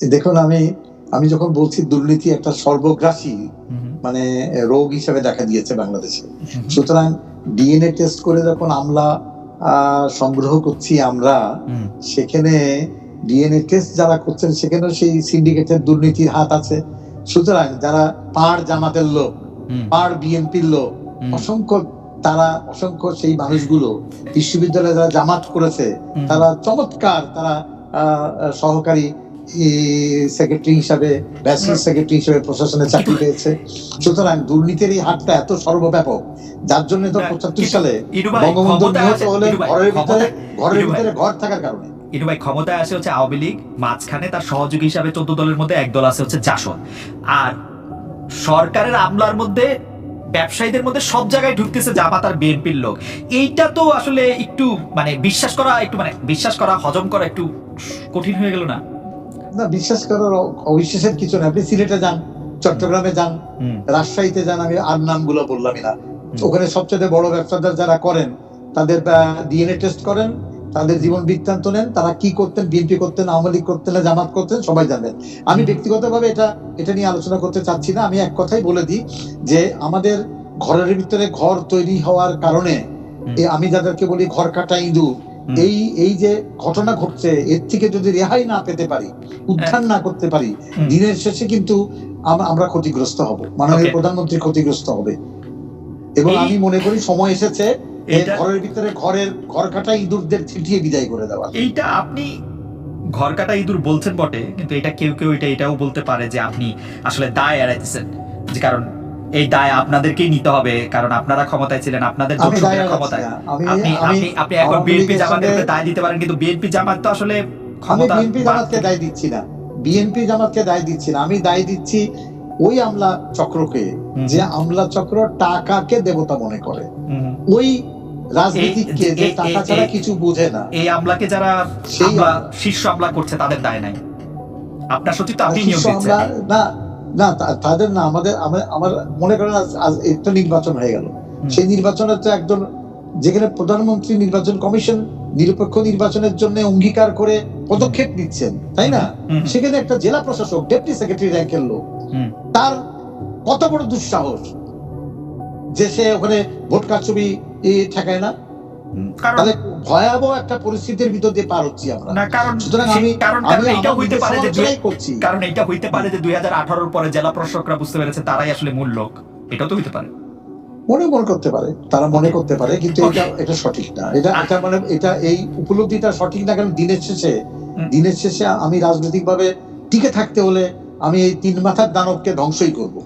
দেখুন আমি আমি যখন বলছি দুর্নীতি একটা সর্বগ্রাসী মানে রোগ হিসেবে দেখা দিয়েছে বাংলাদেশে। সুতরাং ডিএনএ টেস্ট করে যখন আমলা সংগ্রহ করছি আমরা সেখানে ডিএনএ টেস্ট যারা করছেন সেখানেও সেই সিন্ডিকেটের দুর্নীতির হাত আছে। সুতরাং যারা পার জামাতের লোক পার বিএনপির লোক অসংখ্য তারা অসংখ্য সেই মানুষগুলো বিশ্ববিদ্যালয়ে যারা জামাত করেছে তারা চমৎকার তারা আহ, সহকারী সেক্রেটারি হিসাবে ব্যাচেলর সেক্রেটারি হিসাবে প্রশাসনে চাকরি পেয়েছে। সুতরাং দুর্নীতির এই হাতটা এত সর্বব্যাপক যার জন্য তো পঁচাত্তর সালে বঙ্গবন্ধু নিহত হলেন ঘরের ভিতরে ঘরের ভিতরে ঘর থাকার কারণে। ক্ষমতায় আসে হচ্ছে আওয়ামী লীগ মাঝখানে তার সহযোগী হিসাবে চোদ্দ দলের মধ্যে এক দল আছে হচ্ছে জাসদ। আর সরকারের আমলার মধ্যে ব্যবসায়ীদের মধ্যে সব জায়গায় ঢুকতেছে জামাত আর বিএনপির লোক। এইটা তো আসলে একটু মানে বিশ্বাস করা একটু মানে বিশ্বাস করা হজম করা একটু কঠিন হয়ে গেল না? না বিশ্বাস করার অবিশ্বাসের কিছু না। আপনি সিলেটে যান চট্টগ্রামে যান রাজশাহীতে যান আমি আর নামগুলো বললামই না। ওখানে সবচেয়ে বড় ব্যবসাদার যারা করেন তাদের ডিএনএ টেস্ট করেন তাদের জীবন বৃত্তান্ত নেন তারা কি করতেন বিএনপি করতেন আওয়ামী লীগ করতেন না জামাত করতেন সবাই জানেন। আমি ব্যক্তিগতভাবে এটা এটা নিয়ে আলোচনা করতে চাচ্ছি না। আমি এক কথাই বলে দিই যে আমাদের ঘরের ভিতরে ঘর তৈরি হওয়ার কারণে আমি যাদেরকে বলি ঘর কাটা ইঁদুর। এই এই যে ঘটনা ঘটছে এর থেকে যদি রেহাই না পেতে পারি উদ্ধার না করতে পারি দিনের শেষে কিন্তু আমরা ক্ষতিগ্রস্ত হব মাননীয় প্রধানমন্ত্রী ক্ষতিগ্রস্ত হবে। এবং আমি মনে করি সময় এসেছে এই ঘরের ভিতরে ঘরের ঘর কাটা ইঁদুরদের ছিটিয়ে বিদায় করে দেওয়া। এইটা আপনি ঘর কাটা ইঁদুর বলছেন বটে কিন্তু এটা কেউ কেউ এটা এটাও বলতে পারে যে আপনি আসলে দায় এড়াইতেছেন। যে কারণ এই দায় আপনাদেরকেই নিতে হবে কারণ আপনারা ক্ষমতায় ছিলেন আপনাদের দায় ক্ষমতায়। আপনি আপনি আপনি এখন বিএনপি জামাতের উপরে দায় দিতে পারেন কিন্তু বিএনপি জামাত তো আসলে ক্ষমতা বিএনপি জামাতকে দায় দিচ্ছি না। বিএনপি জামাতকে দায় দিচ্ছি না। আমি দায় দিচ্ছি ওই আমলা চক্রকে যে আমলা চক্র টাকাকে দেবতা মনে করে। ওই রাজনীতিককে এই- যে টাকা ছাড়া কিছু বোঝে না। এই আমলাকে যারা সেই। শীর্ষ আমলা করছে তাদের দায় নাই। আপনার সচিব তো আপনি নিয়োগ দিচ্ছেন। না না তাদের না আমাদের আমার- আমার মনে করেন আজ- একটা নির্বাচন হয়ে গেল। সেই নির্বাচনে তো একজন যেখানে প্রধানমন্ত্রী নির্বাচন কমিশন নিরপেক্ষ নির্বাচনের জন্য অঙ্গীকার করে পদক্ষেপ নিচ্ছেন তাই না? সেখানে একটা জেলা প্রশাসক ডেপুটি সেক্রেটারি র্যাঙ্কের লোক তার কত বড় দুঃসাহস যে সে ওখানে ভোট কারচুপি ঠেকায় না? তাহলে ভয়াবহ একটা পরিস্থিতির ভিতর দিয়ে পার হচ্ছি আমরা। না কারণ সুতরাং আমি কারণ এটা হইতে পারে যে করছি। কারণ এটা হইতে পারে যে দুই হাজার আঠারোর পরে জেলা প্রশাসকরা বুঝতে পেরেছে তারাই আসলে মূল লোক। এটাও তো হইতে পারে। মনে মনে করতে পারে। তারা মনে করতে পারে কিন্তু এটা এটা সঠিক না। এটা আর- এটা মানে এটা এই উপলব্ধিটা সঠিক না কারণ দিনের শেষে? দিনের শেষে আমি রাজনৈতিক ভাবে টিকে থাকতে হলে আমি এই তিন মাথার দানবকে ধ্বংসই করব।